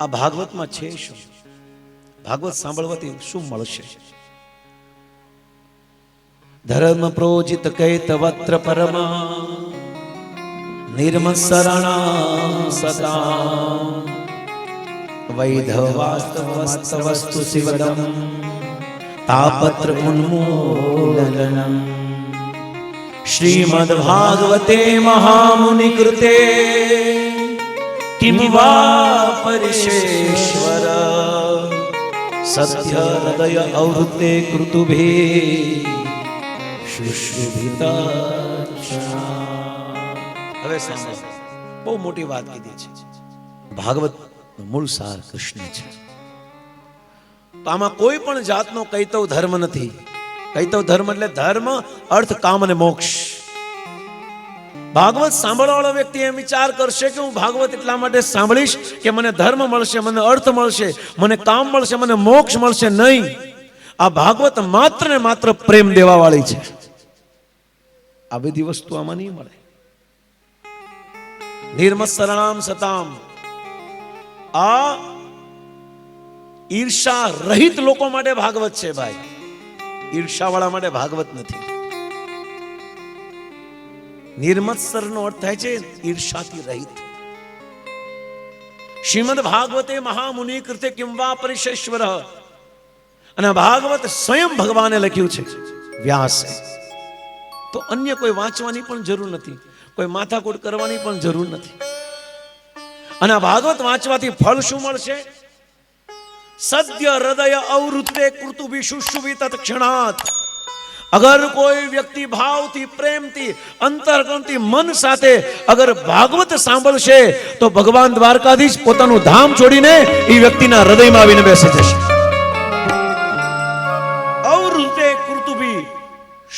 આ ભાગવતમાં છે શું? ભાગવત સાંભળવાથી શું મળશે? ધર્મ પ્રોજિત કૈતવત્ર પરમ નિર્મસરણા સતા વૈધવાસ્તવસ્તુ શિવદમ તાપત્ર ઉન્મૂલનમ શ્રીમદ્ભાગવતે મહામુનિ કૃતે કિમ વા परिशेश्वर। सत्य હૃદય અવૃત્તે कृतुभे શુશ્રુભિતા હવે બહુ મોટી વાત કીધી છે. ભાગવત મૂળ સાર કૃષ્ણ છે. તો આમાં કોઈ પણ જાતનો કૈતવ ધર્મ નથી. કૈતવ ધર્મ એટલે ધર્મ અર્થ કામ અને મોક્ષ. ભાગવત સાંભળવાળો વ્યક્તિ એમ વિચાર કરશે કે હું ભાગવત એટલા માટે સાંભળીશ કે મને ધર્મ મળશે, મને અર્થ મળશે, મને કામ મળશે, મને મોક્ષ મળશે નહીં. આ ભાગવત માત્ર ને માત્ર પ્રેમ દેવા વાળી છે. આ બધી વસ્તુ આમાં નહીં મળે. નિર્મત્સરણામ સતામ. આ ઈર્ષા રહિત લોકો માટે ભાગવત છે ભાઈ. ઈર્ષાવાળા માટે ભાગવત નથી. નિર્મત્સર નો અર્થ થાય છે ઈર્ષાથી રહિત. શ્રીમદ ભાગવતે મહામુનિ કૃતે કિંવા પરિશેશ્વર? અને ભાગવત સ્વયં ભગવાને લખ્યું છે, વ્યાસે. તો અન્ય કોઈ વાંચવાની પણ જરૂર નથી, કોઈ માથાકૂટ કરવાની પણ જરૂર નથી. અને ભાગવત વાંચવાથી ફળ શું મળશે? સદ્ય હૃદય અવૃત્તે કૃતુભી શુશુભી તત્ક્ષણાત. અગર કોઈ વ્યક્તિ ભાવથી, પ્રેમથી અંતરગણથી મન સાથે અગર ભાગવત સાંભળશે, તો ભગવાન દ્વારકાધીશ પોતાનું ધામ છોડીને એ વ્યક્તિના હૃદયમાં આવીને બેસી જશે. અવૃતે કૃતુભી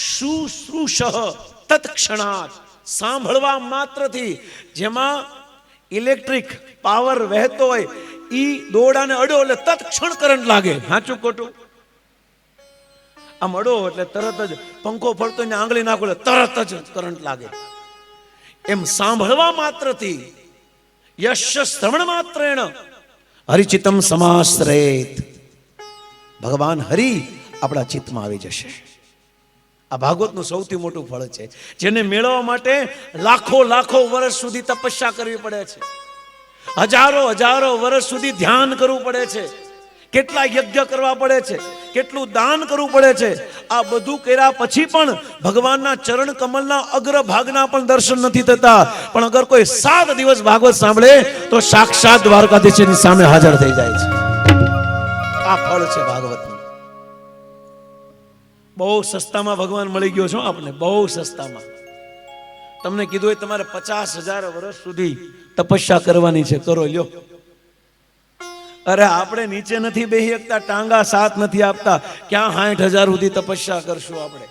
સુશ્રુષ તત્ક્ષણાત સાંભળવા માત્રથી જેમાં ઇલેક્ટ્રિક પાવર વહેતો હોય, ઈ દોડાને અડો એટલે તત્ક્ષણ કરંટ લાગે. સાચું ખોટું? આમ અડો એટલે તરત જ પંખો ફરતો ને આંગળી નાખો એટલે તરત જ કરંટ લાગે. એમ સાંભળવા માત્રથી યશ શ્રવણ માત્રેણ હરિચિતમ સમાશ્રેત ભગવાન હરિ આપણા ચિત્તમાં આવી જશે. આ ભાગવતનું સૌથી મોટું ફળ છે, જેને મેળવવા માટે લાખો લાખો વર્ષ સુધી તપસ્યા કરવી પડે છે. હજારો હજારો વર્ષ સુધી ધ્યાન કરવું પડે છે. કેટલા યજ્ઞ કરવા પડે છે? કેટલું દાન કરવું પડે છે? આ બધું કર્યા પછી પણ ભગવાનના ચરણ કમલના અગ્ર ભાગના પણ દર્શન નથી થતા. પણ અગર કોઈ સાત દિવસ ભાગવત સાંભળે, તો સાક્ષાત દ્વારકાધીશની સામે હાજર થઈ જાય છે. આ ફળ છે ભાગવતનું. બહુ સસ્તામાં ભગવાન મળી ગયો છો આપણે બહુ સસ્તામાં. તમને કીધું હોય તમારે પચાસ હજાર વર્ષ સુધી તપસ્યા કરવાની છે. કરો લ્યો. અરે, આપણે નીચે નથી બેસી શકતા ટાંગા સાથ નથી આપતા. ક્યાં સાઠ હજાર સુધી તપસ્યા કરશું આપણે?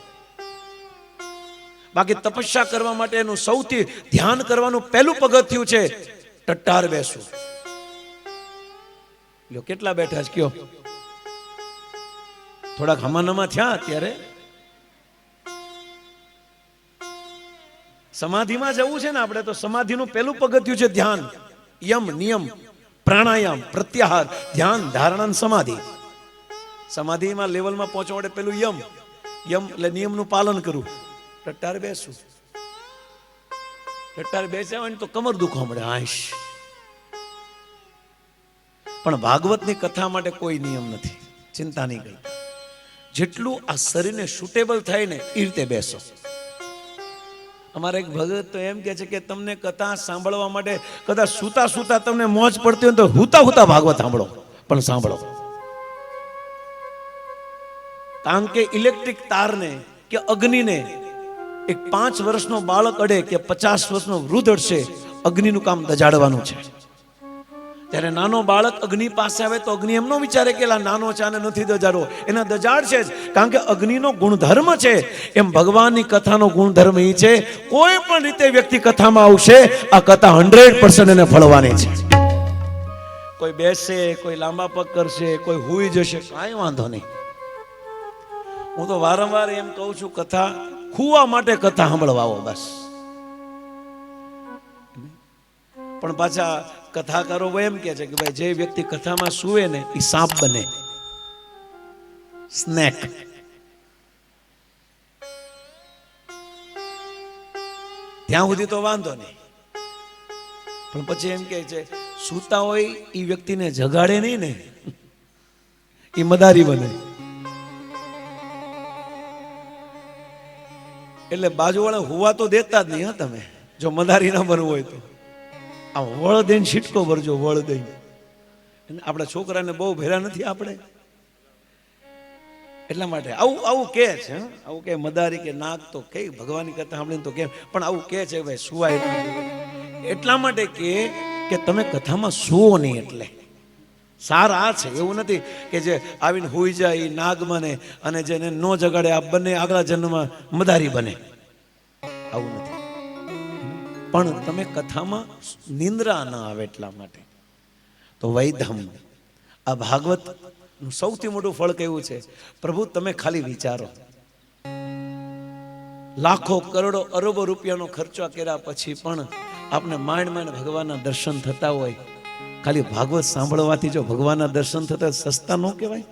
બાકી તપસ્યા કરવા માટે સૌથી ધ્યાન કરવાનું પહેલું પગથિયું છે ટટ્ટાર બેસવું. લ્યો, કેટલા બેઠા છે? કયો. થોડાક હમાનામાં થયા અત્યારે. સમાધિમાં જવું છે ને આપણે, તો સમાધિનું પહેલું પગથિયું છે ધ્યાન. યમ, નિયમ. પ્રાણાયામ, પ્રત્યાહાર, ધ્યાન, ધારણા સમાધિ. સમાધિમાં લેવલમાં પહોંચવા માટે પેલું યમ. યમ એટલે નિયમનું પાલન કરવું. ટટ્ટાર બેસું ટટ્ટાર બેસ્યા હોય ને તો કમર દુખવા મળે આંશ પણ ભાગવતની કથા માટે કોઈ નિયમ નથી. ચિંતા નહીં કરી જેટલું આ શરીરને સુટેબલ થાય ને એ રીતે બેસો. અમારે એક ભગત તો એમ કે છે કે તમને કથા સાંભળવા માટે કદાચ સૂતા સૂતા તમને મોજ પડતી હોય તો હુતા હુતા ભાગવત સાંભળો. પણ સાંભળો. કારણ કે ઇલેક્ટ્રિક તારને કે અગ્નિને એક પાંચ વર્ષનો બાળક અડે કે પચાસ વર્ષનો વૃદ્ધ અડશે, અગ્નિનું કામ દજાડવાનું છે. ત્યારે નાનો બાળક અગ્નિ પાસે આવે તો અગ્નિ એમનો વિચારે કે નાનો છે, આને નથી દજાડવો. એના દજાડ છે જ. કારણ કે અગ્નિનો ગુણધર્મ છે. એમ ભગવાનની કથાનો ગુણધર્મ એ છે. કોઈ પણ રીતે વ્યક્તિ કથામાં આવશે, આ કથા હંડ્રેડ પર્સન્ટ એને ફળવાની છે. કોઈ બેસે, કોઈ લાંબા પગ કરશે, કોઈ હુઈ જશે, કાંઈ વાંધો નહીં. હું તો વારંવાર એમ કહું છું, કથા ખુવા માટે કથા સાંભળવાઓ બસ. પણ પાછા કથાકારો એમ કે છે કે ભાઈ, જે વ્યક્તિ કથામાં સુવે ને એ સાપ બને. સ્નેક ત્યાં સુધી તો વાંધો નહીં. પણ પછી એમ કે છે, સૂતા હોય એ વ્યક્તિને જગાડે નહીં ને એ મદારી બને. એટલે બાજુવાળા હુવા તો દેતા જ નહીં હા તમે. જો મદારી ના બનવું હોય તો. આ વળ દઈને છીટકો ભરજો વળ દઈને આપણા છોકરાને બહુ ભેરા નથી આપણે. એટલા માટે આવું આવું કે છે? આવું કે મદારી કે નાગ તો કે ભગવાનની કથા સાંભળીને તો કેમ પણ આવું કે છે ભાઈ, સુવાય. એટલા માટે. કે કે તમે કથામાં સુવો નહીં એટલે. સાર આ છે, એવું નથી કે જે આવીને હોઈ જાય નાગ બને અને જેને નો જગાડે, આ બંને આગલા જન્મમાં મદારી બને. આવું નથી. પણ તમે કથામાં નિંદ્રા ન આવે એટલા માટે. તો વૈધમ. આ ભાગવત સૌથી મોટું ફળ કેવું છે? પ્રભુ, તમે ખાલી વિચારો. લાખો, કરોડો, અરબો રૂપિયાનો ખર્ચો કર્યા પછી પણ આપને માંડ માંડ ભગવાનના દર્શન થતા હોય. ખાલી ભાગવત સાંભળવાથી જો ભગવાનના દર્શન થતા સસ્તા ન કહેવાય?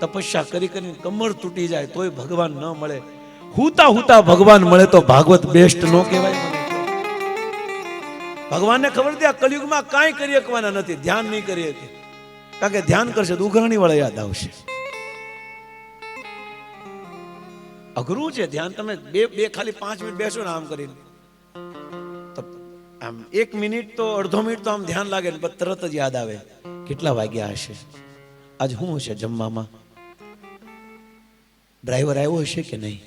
તપસ્યા કરી કરીને કમર તૂટી જાય, તોય ભગવાન ન મળે. હુતા હુતા ભગવાન મળે તો ભાગવત બેસ્ટ નો કહેવાય. ભગવાનને ખબર છે આ કલયુગમાં કાંઈ કરી શકવાના નથી, ધ્યાન નહીં કરી શકે. કારણ કે ધ્યાન કરશે તો ઉઘરાણી વાળા યાદ આવશે. અઘરું છે ધ્યાન, તમે બે બે ખાલી પાંચ મિનિટ બેસો ને આમ કરીને. આમ એક મિનિટ તો અડધો મિનિટ તો આમ ધ્યાન લાગે ને તરત જ યાદ આવે કેટલા વાગ્યા હશે. આજ શું હશે જમવામાં? ડ્રાઈવર આવ્યો હશે કે નહીં?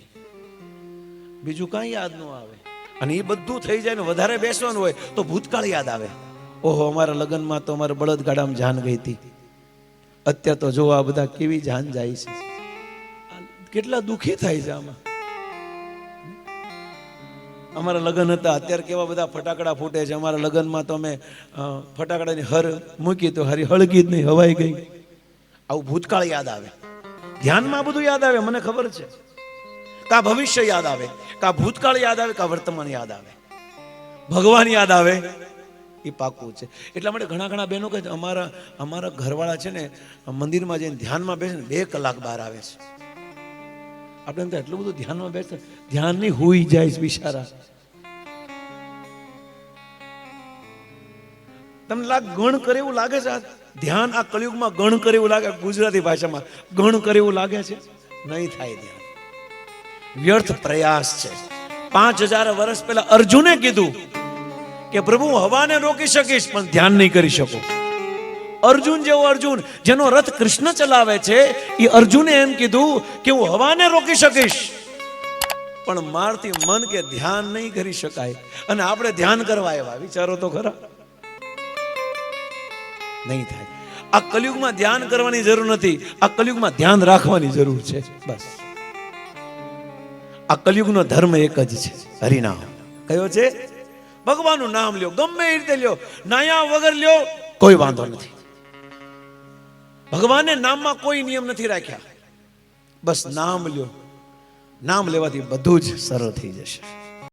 બીજું કાંઈ યાદ ન આવે. અને એ બધું થઈ જાય ને વધારે બેસવાનું હોય તો ભૂતકાળ યાદ આવે. ઓહો, અમારા લગ્નમાં તો અમારા બળદગાડામાં જાન ગઈ હતી. અત્યારે તો જો આ બધા કેવી જાન જાય છે. કેટલા દુઃખી થાય છે આમાં. અમારા લગ્ન હતા. અત્યારે કેવા બધા ફટાકડા ફૂટે છે. અમારા લગ્નમાં તો અમે ફટાકડાની હર મૂકી તો હારી હળગી જ નહીં, હવાઈ ગઈ. આવું ભૂતકાળ યાદ આવે. ધ્યાનમાં બધું યાદ આવે, મને ખબર છે. કા ભવિષ્ય યાદ આવે કા ભૂતકાળ યાદ આવે કા વર્તમાન યાદ આવે. ભગવાન યાદ આવે એ પાકું છે. એટલા માટે ઘણા ઘણા બહેનો છે, અમારા અમારા ઘરવાળા છે ને મંદિરમાં જઈને ધ્યાનમાં બેસે ને બે કલાક બહાર આવે છે. આપણે એમ એટલું બધું ધ્યાનમાં બેસે ધ્યાન નહીં હોઈ જાય બિચારા. તમને લાગ ગણ કરે એવું લાગે છે? ધ્યાન આ કળિયુગમાં ગણ કરે એવું લાગે ગુજરાતી ભાષામાં ગણ કરે એવું લાગે છે? નહીં થાય ધ્યાન. વ્યર્થ પ્રયાસ છે. પાંચ હજાર વર્ષ પહેલા અર્જુને કીધું કે, પ્રભુ હવાને રોકી શકીશ, પણ ધ્યાન નહીં કરી શકું. અર્જુન જેવો અર્જુન, જેનો રથ કૃષ્ણ ચલાવે છે, એ અર્જુને એમ કીધું કે, હું હવાને રોકી શકીશ, પણ મારથી મન કે ધ્યાન નહીં કરી શકાય. અને આપણે ધ્યાન કરવા આવ્યા, વિચારો તો ખરા. નહીં થાય. આ કલયુગમાં ધ્યાન કરવાની જરૂર નથી, આ કલયુગમાં ધ્યાન રાખવાની જરૂર છે. બસ. આ કલયુગનો ધર્મ એક જ છે. હરિનામ. કયો છે? ભગવાનનું નામ લ્યો, ગમે એ રીતે લ્યો, નાયા વગર લ્યો, કોઈ વાંધો નથી. ભગવાને નામમાં કોઈ નિયમ નથી રાખ્યા. બસ નામ લ્યો. નામ લેવાથી બધું જ સરળ થઈ જશે.